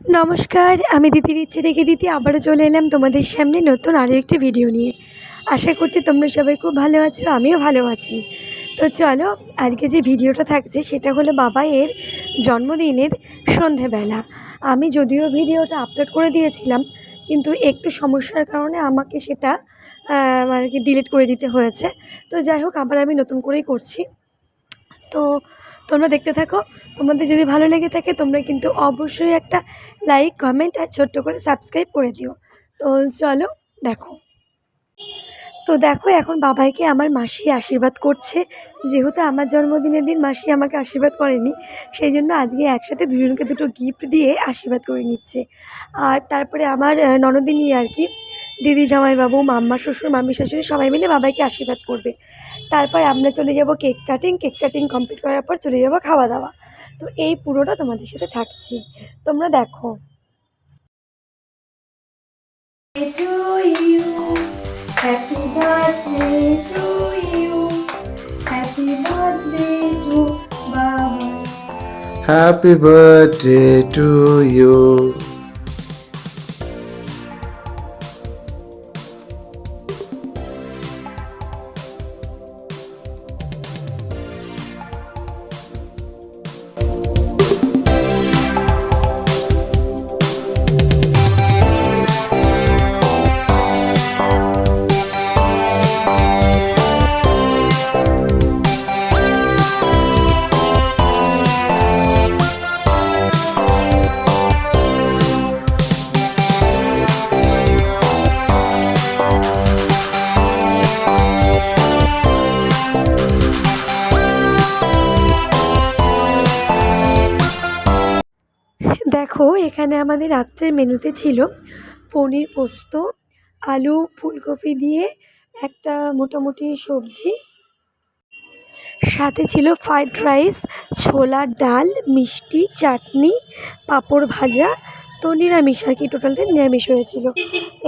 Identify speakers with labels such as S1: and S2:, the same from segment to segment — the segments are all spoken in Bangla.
S1: নমস্কার, আমি দিদির ইচ্ছে দেখে দিদি, আবারও চলে এলাম তোমাদের সামনে নতুন আরও একটি ভিডিও নিয়ে। আশা করছি তোমরা সবাই খুব ভালো আছো, আমিও ভালো আছি। তো চলো, আজকে যে ভিডিওটা থাকছে সেটা হলো বাবা এর জন্মদিনের সন্ধেবেলা। আমি যদিও ভিডিওটা আপলোড করে দিয়েছিলাম, কিন্তু একটু সমস্যার কারণে আমাকে সেটা আর কি ডিলিট করে দিতে হয়েছে। তো যাই হোক, আবার আমি নতুন করেই করছি। তো তোমরা দেখতে থাকো। তোমাদের যদি ভালো লেগে থাকে, তোমরা কিন্তু অবশ্যই একটা লাইক কমেন্ট আর ছোট্ট করে সাবস্ক্রাইব করে দিও। তো চলো, দেখো। তো দেখো, এখন বাবাইকে আমার মাসি আশীর্বাদ করছে। যেহেতু আমার জন্মদিনের দিন মাসি আমাকে আশীর্বাদ করেনি, সেই জন্য আজকে একসাথে দুজনকে দুটো গিফট দিয়ে আশীর্বাদ করে নিচ্ছে। আর তারপরে আমার ননদিনী আর কি দিদি জামাইবাবু মাম্মা শ্বশুর মাম্মি শাশুড়ি সবাই মিলে বাবাইকে আশীর্বাদ করবে তারপর আমরা চলে যাব cake cutting cake cutting complete করার পর চলে যাব খাওয়া দাওয়া তো এই পুরোটা তোমাদের সাথে থাকছি তোমরা দেখো to you. Happy birthday to you. Happy birthday to Baba.
S2: Happy birthday to you.
S1: এখানে আমাদের রাত্রের মেনুতে ছিল পনির পোস্ত, আলু, ফুলকপি দিয়ে একটা মোটামুটি সবজি। সাথে ছিল ফ্রাইড রাইস ছোলার ডাল, মিষ্টি, চাটনি, পাঁপড় ভাজা। তো নিরামিষ আর কি, টোটালটা নিরামিষ হয়েছিল।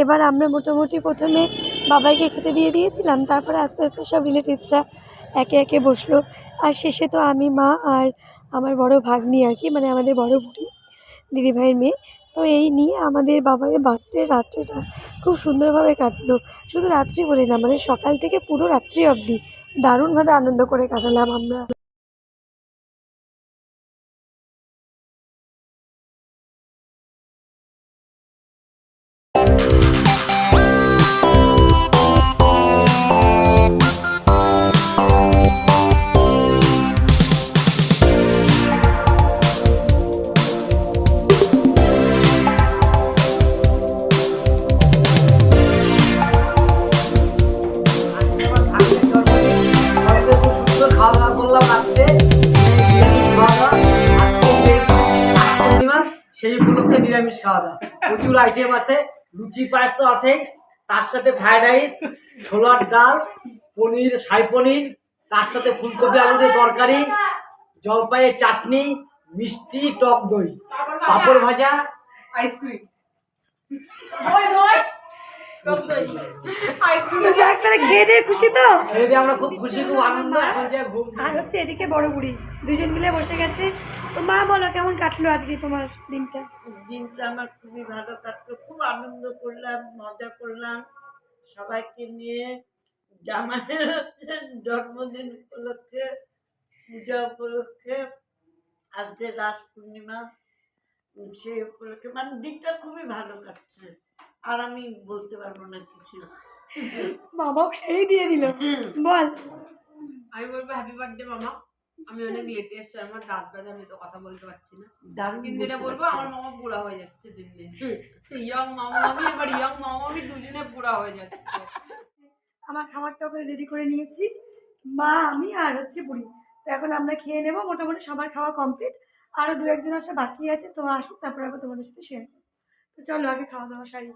S1: এবার আমরা মোটামুটি প্রথমে বাবাইকে খেতে দিয়ে দিয়েছিলাম, তারপরে আস্তে আস্তে সব রিলেটিভসরা একে একে বসল। আর শেষে তো আমি, মা আর আমার বড় ভাগ্নি আর কি মানে আমাদের বড় বুড়ি। দিদিভাইয়ের মেয়ে। তো এই নিয়ে আমাদের বাবাইয়ের বার্থডে রাত্রিটা খুব সুন্দরভাবে কাটলো। শুধু রাত্রি বলি না মানে সকাল থেকে পুরো রাত্রি অবধি দারুণভাবে আনন্দ করে কাটালাম আমরা।
S3: রাত্রে। এই নিরামিষ খাওয়া দাওয়া। সেই উপলক্ষে নিরামিষ খাওয়া দাওয়া প্রচুর আইটেম আছে, লুচি পায়েস তো আছেই, তার সাথে ফ্রাইড রাইস ছোলার ডাল, পনির সাই পনির, তার সাথে ফুলকপি আলু তরকারি, জলপাইয়ের চাটনি, মিষ্টি, টক দই, পাঁপড় ভাজা
S4: আইসক্রিম
S1: ডাক্তার খেয়ে দিয়ে খুশি তো?
S3: আমরা খুব খুশি খুব আনন্দ এখন যে ঘুম
S1: আর হচ্ছে এদিকে বড় বুড়ি দুজন মিলে বসে গেছে। তো মা বলো কেমন কাটলো আজকে তোমার দিনটা?
S5: দিনটা আমার খুবই ভালো কাটলো খুব আনন্দ করলাম মজা করলাম। সবাইকে নিয়ে জামাইয়ের হচ্ছে জন্মদিন উপলক্ষে পূজা উপলক্ষে আজকে রাস পূর্ণিমা। সেই উপলক্ষে মানে দিনটা খুবই ভালো কাটছে। আর আমি বলতে পারব না কিছু।
S1: বাবাও সেই দিয়ে দিল। বল।
S4: আমি বলব হ্যাপি বার্থডে মামা। আমি অনেক লেটে এসছি আমার দাঁত ব্যথা আমি তো কথা বলতে পারছি না। দিন দিনে বলব আমার মামা বুড়া হয়ে যাচ্ছে দিন। দিন ইয়ং মামা আমি এবার ইয়ং মামা আমি দুজনে বুড়া হয়ে যাচ্ছে।
S1: আমার খাবারটা ওখানে রেডি করে নিয়েছি। মা আমি আর হচ্ছে বুড়ি। তো এখন আমরা খেয়ে নেব মোটামুটি সবার খাওয়া কমপ্লিট আরও দু একজন আসা বাকি আছে, তো আসুক, তারপরে আবার তোমাদের সাথে শেয়ার করব। তো চলো, আগে খাওয়া দাওয়া সারি।